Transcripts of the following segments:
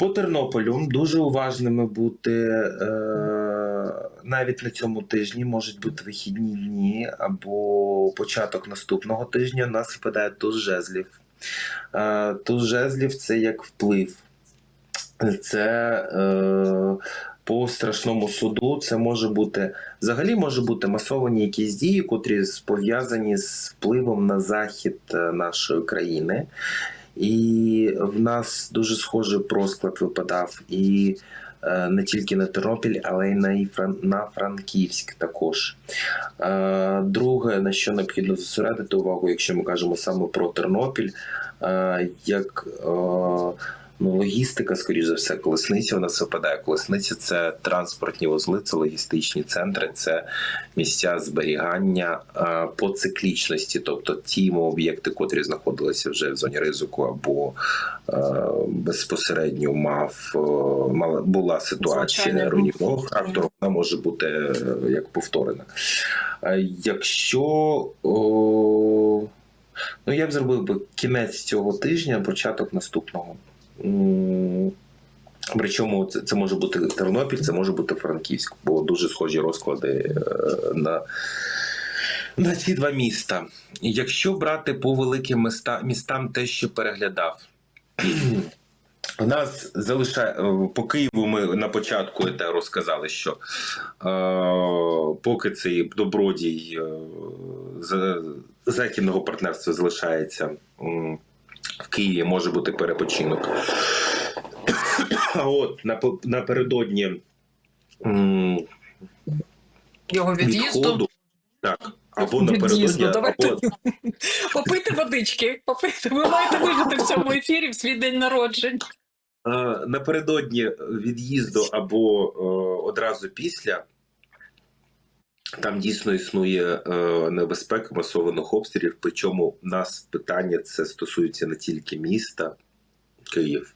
По Тернополю дуже уважними бути е, навіть на цьому тижні можуть бути вихідні дні або початок наступного тижня. У нас випадає туз жезлів. Е, туз жезлів це як вплив. Це е, по страшному суду. Це може бути взагалі може бути масовані якісь дії, котрі пов'язані з впливом на захід е, нашої країни. І в нас дуже схожий розклад випадав і е, не тільки на Тернопіль, але й на, на Франківськ також. Е, друге, на що необхідно зосередити увагу, якщо ми кажемо саме про Тернопіль, е, як ну, логістика, скоріш за все, колесниця у нас випадає. Колесниця це транспортні вузли, це логістичні центри, це місця зберігання по циклічності, тобто ті об'єкти, котрі знаходилися вже в зоні ризику, або безпосередньо мав мала була ситуація руйнівного характеру, вона може бути е, як повторена. Якщо ну я б зробив би кінець цього тижня, початок наступного. Причому це, це може бути Тернопіль, це може бути Франківськ, бо дуже схожі розклади е, на, на ці два міста. Якщо брати по великим міста, містам те, що переглядав, у нас залишає е, по Києву. Ми на початку те розказали, що е, поки цей добродій е, західного партнерства залишається м, в Києві, може бути перепочинок. А от напередодні Його від'їзду. відходу, так, або напередодні, або Попити водички. Попити. Ви маєте вижити в цьому ефірі в свій день народження. Напередодні від'їзду або е, одразу після. Там дійсно існує е, небезпека масованих обстрілів. Причому в нас питання це стосується не тільки міста Київ,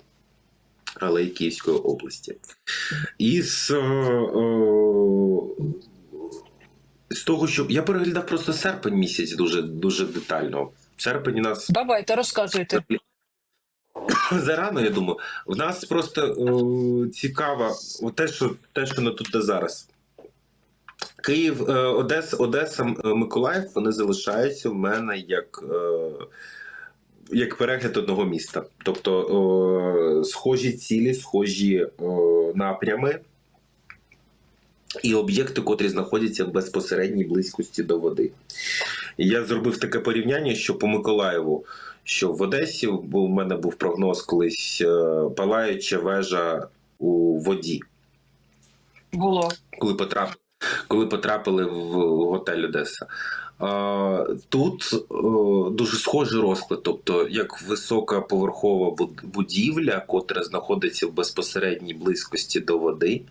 але й Київської області. І з, е, е, з того, що я переглядав просто серпень місяць дуже, дуже детально. Серпень у нас Давайте, розказуйте. Зарано, я думаю. В нас просто е, цікаво те, що те, що не тут та зараз. Київ, е, Одеса, Одеса, Миколаїв, вони залишаються в мене як, е, як перегляд одного міста. Тобто е, схожі цілі, схожі е, напрями і об'єкти, котрі знаходяться в безпосередній близькості до води. Я зробив таке порівняння, що по Миколаєву що в Одесі бо в мене був прогноз колись е, палаюча вежа у воді, Було. коли потрапили, коли потрапили в готель Одеса. Тут дуже схожий розклад, тобто як високоповерхова будівля, котра знаходиться в безпосередній близькості до води.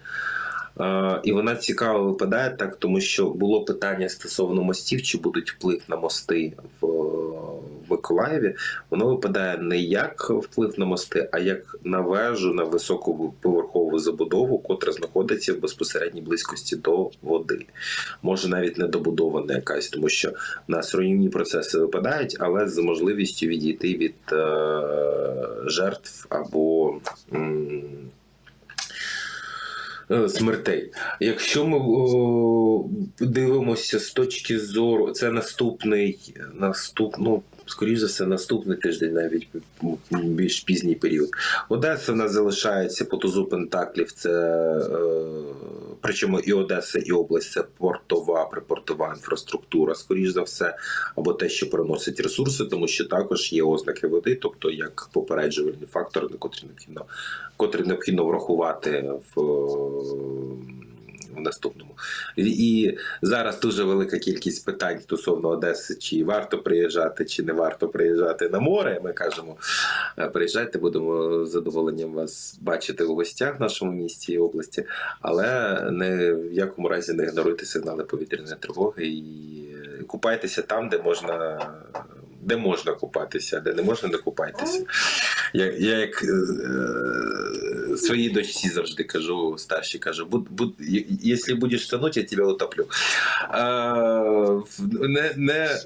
І вона цікаво випадає так, тому що було питання стосовно мостів, чи будуть вплив на мости в Миколаєві. Воно випадає не як вплив на мости, а як на вежу, на високу поверхову забудову, котра знаходиться в безпосередній близькості до води. Може навіть не добудована якась, тому що в нас руйнівні процеси випадають, але з можливістю відійти від е, жертв або. м, е, Смертей. Якщо ми о, дивимося з точки зору, це наступний, наступ, ну, скоріш за все, наступний тиждень, навіть більш пізній період. Одеса в нас залишається по тузу Пентаклів. Це е, причому і Одеса, і область це портова, припортова інфраструктура, скоріш за все, або те, що приносить ресурси, тому що також є ознаки води, тобто як попереджувальні фактори, на котрі необхідно, котрі необхідно врахувати в. В наступному і, зараз дуже велика кількість питань стосовно Одеси, чи варто приїжджати, чи не варто приїжджати на море. Ми кажемо, е, приїжджайте, будемо з задоволенням вас бачити у гостях в нашому місті і області, але не в якому разі не ігноруйте сигнали повітряної тривоги і купайтеся там, де можна. Де можна купатися, де не можна, не купайтеся. Я, я як е, своїй дочці завжди кажу, старшій кажу, буд, буд, якщо будеш тонути, я тебе утоплю. А, не, не,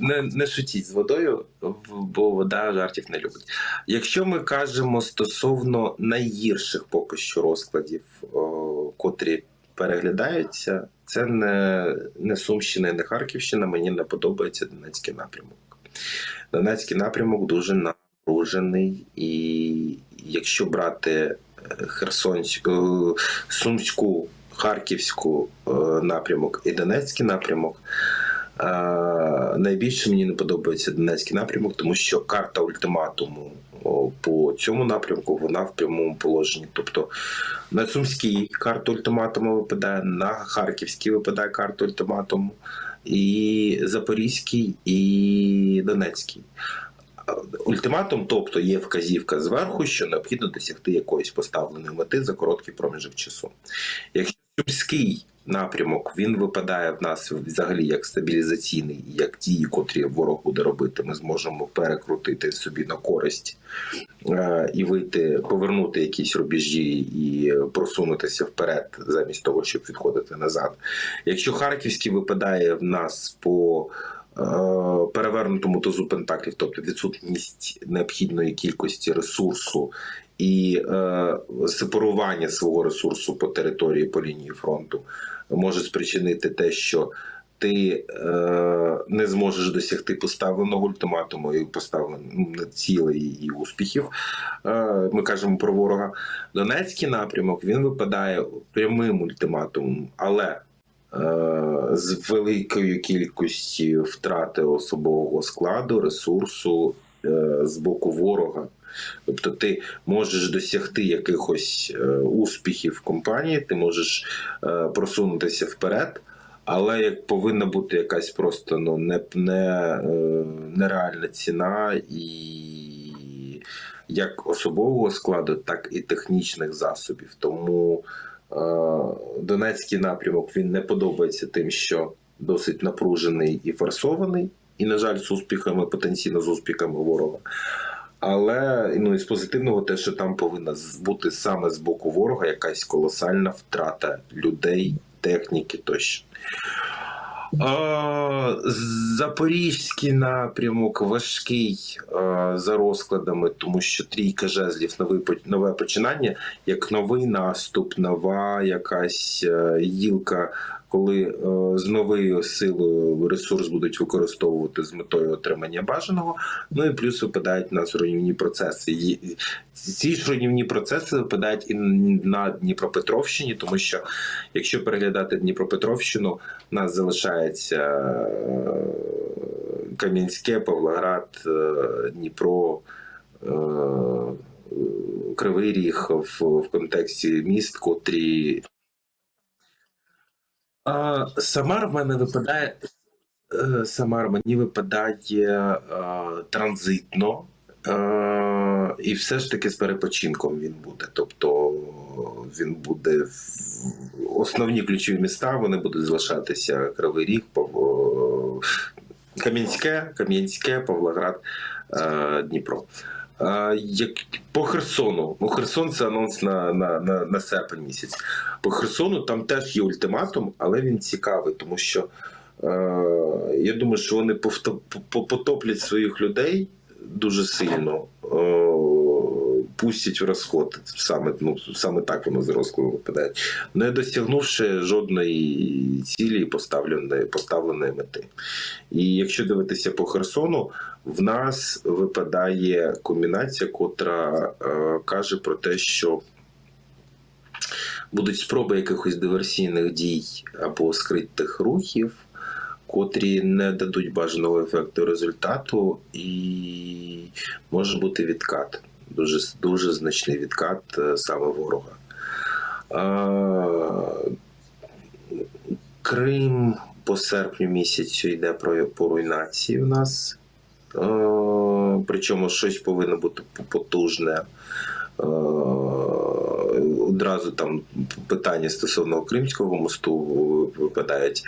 не, не шутіть з водою, бо вода жартів не любить. Якщо ми кажемо стосовно найгірших поки що розкладів, о, котрі переглядаються, це не, не Сумщина і не Харківщина. Мені не подобається Донецький напрямок. Донецький напрямок дуже напружений, і якщо брати е, Херсонську, е, Сумську, Харківську е, напрямок і Донецький напрямок. Найбільше мені не подобається Донецький напрямок, тому що карта ультиматуму по цьому напрямку вона в прямому положенні. Тобто на Сумській карта ультиматуму випадає, на Харківській випадає карта ультиматуму, і Запорізький, і Донецький. Ультиматум, тобто є вказівка зверху, що необхідно досягти якоїсь поставленої мети за короткий проміжок часу. Якщо Сумський напрямок він випадає в нас взагалі як стабілізаційний, як дії, котрі ворог буде робити, ми зможемо перекрутити собі на користь е, і вийти, повернути якісь рубежі і просунутися вперед, замість того, щоб відходити назад. Якщо Харківський випадає в нас по перевернутому тузу пентаклів, тобто відсутність необхідної кількості ресурсу і е, сепарування свого ресурсу по території по лінії фронту може спричинити те, що ти е, не зможеш досягти поставленого ультиматуму і поставлених цілей і успіхів. Е, ми кажемо про ворога. Донецький напрямок він випадає прямим ультиматумом, але е, з великою кількістю втрати особового складу, ресурсу е, з боку ворога. Тобто ти можеш досягти якихось е, успіхів в компанії, ти можеш е, просунутися вперед, але як повинна бути якась просто ну, не, не, е, нереальна ціна і як особового складу, так і технічних засобів. Тому е, Донецький напрямок він не подобається тим, що досить напружений і форсований, і, на жаль, з успіхами, потенційно з успіхами ворога. Але ну, із позитивного те, що там повинна з- бути саме з боку ворога якась колосальна втрата людей, техніки тощо. Запорізький напрямок важкий за розкладами, тому що трійка жезлів нове починання, як новий наступ, нова якась е, гілка, коли е, з новою силою ресурс будуть використовувати з метою отримання бажаного. Ну і плюс випадають у нас руйнівні процеси. Ці ж руйнівні процеси випадають і на Дніпропетровщині, тому що якщо переглядати Дніпропетровщину, нас залишається е, Кам'янське, Павлоград, е, Дніпро. е, Кривий Ріг в, в контексті міст, котрі. Самар в мене випадає. Самар мені випадає транзитно. І все ж таки з перепочинком він буде. Тобто він буде основні ключові міста, вони будуть залишатися Кривий Ріг, Кам'янське, Кам'янське, Павлоград, е, Дніпро. Е, Як по Херсону, ну Херсон це анонс на, на, на, на серпень місяць. По Херсону там теж є ультиматум, але він цікавий, тому що е, я думаю, що вони потоплять своїх людей дуже сильно, е, пустять в розход. Саме, ну, саме так воно з розкладу випадає, не досягнувши жодної цілі поставленої, поставленої мети. І якщо дивитися по Херсону, в нас випадає комбінація, котра е, каже про те, що будуть спроби якихось диверсійних дій або скритих рухів, котрі не дадуть бажаного ефекту результату, і може бути відкат. Дуже, дуже значний відкат е, саме ворога. Крим по серпню місяцю йде про, по руйнації в нас. Е, Причому щось повинно бути потужне. Одразу там питання стосовно Кримського мосту випадають,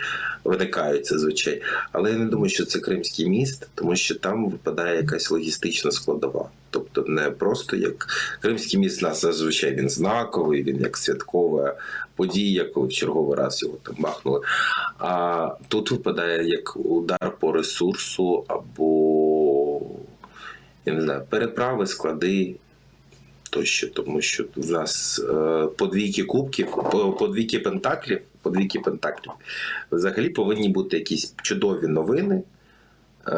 виникають зазвичай. Але я не думаю, що це Кримський міст, тому що там випадає якась логістична складова. Тобто не просто як Кримський міст нас зазвичай він знаковий, він як святкова подія, коли в черговий раз його там махнули. А тут випадає як удар по ресурсу або я не знаю, переправи, склади тощо, тому що в нас е, подвійки кубків, по- подвійки пентаклів, подвійки пентаклів взагалі повинні бути якісь чудові новини е,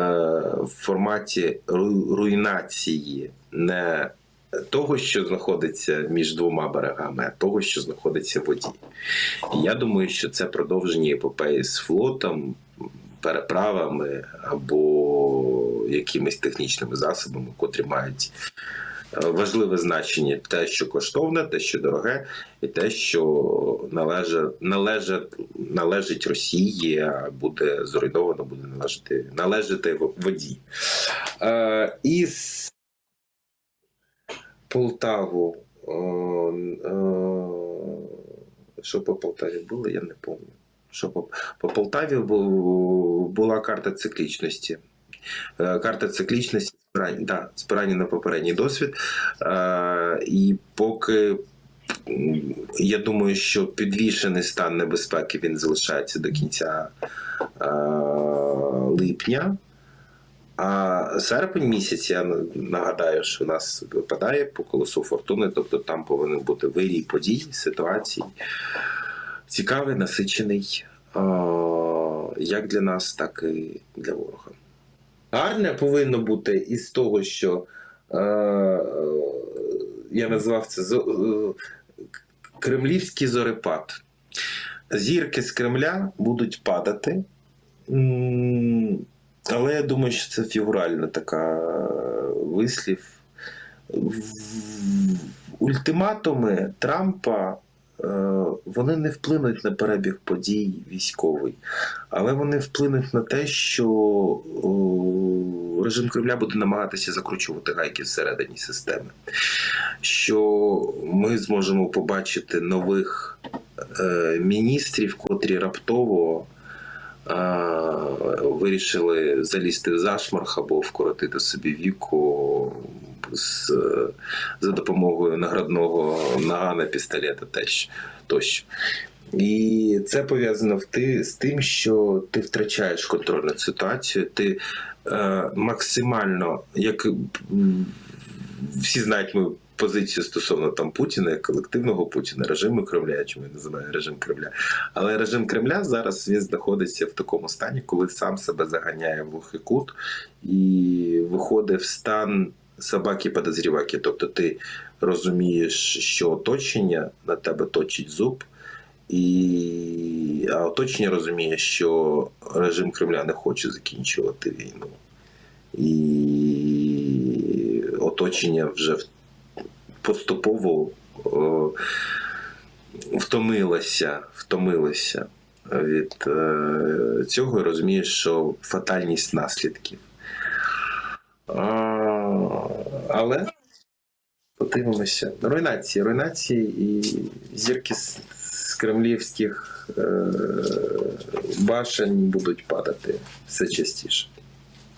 в форматі ру- руйнації не того, що знаходиться між двома берегами, а того, що знаходиться в воді. І я думаю, що це продовження епопеї з флотом, переправами або якимись технічними засобами, котрі мають важливе значення те, що коштовне, те, що дороге, і те, що належить, належить, належить Росії, буде зруйновано, буде належати, належати воді. Е, із Полтаву. е, е, що по Полтаві було, я не пам'ятаю. Що по, по Полтаві бу- була карта циклічності. Е, Карта циклічності спирання, да, спирання на попередній досвід. Е, і поки я думаю, що підвішений стан небезпеки він залишається до кінця е, липня. А серпень місяць, я нагадаю, що у нас випадає по колесу фортуни, тобто там повинен бути вирій подій, ситуацій. Цікавий, насичений е, як для нас, так і для ворога. Гарне повинно бути із того, що е, я назвав це е, кремлівський зорепад. Зірки з Кремля будуть падати. Але я думаю, що це фігуральна така вислів. Ультиматуми Трампа е, вони не вплинуть на перебіг подій військовий, але вони вплинуть на те, що о, режим Кремля буде намагатися закручувати гайки всередині системи. Що ми зможемо побачити нових е, міністрів, котрі раптово е, вирішили залізти в зашморг або вкоротити собі віку з, за допомогою наградного нагана пістолета теж, тощо. І це пов'язано з тим, що ти втрачаєш контроль над ситуацією, ти е, максимально, як всі знають мою позицію стосовно там Путіна, колективного Путіна, режиму Кремля, я чому я називаю режим Кремля. Але режим Кремля зараз він знаходиться в такому стані, коли сам себе заганяє в глухий кут і виходить в стан собаки подозріваки. Тобто ти розумієш, що оточення на тебе точить зуб, і а оточення розуміє, що режим Кремля не хоче закінчувати війну. І оточення вже поступово о, втомилося, втомилося від е, цього і розуміє, що фатальність наслідків. А, але подивимося. Руйнації, руйнації і зірки з, з кремлівських е, башень будуть падати все частіше.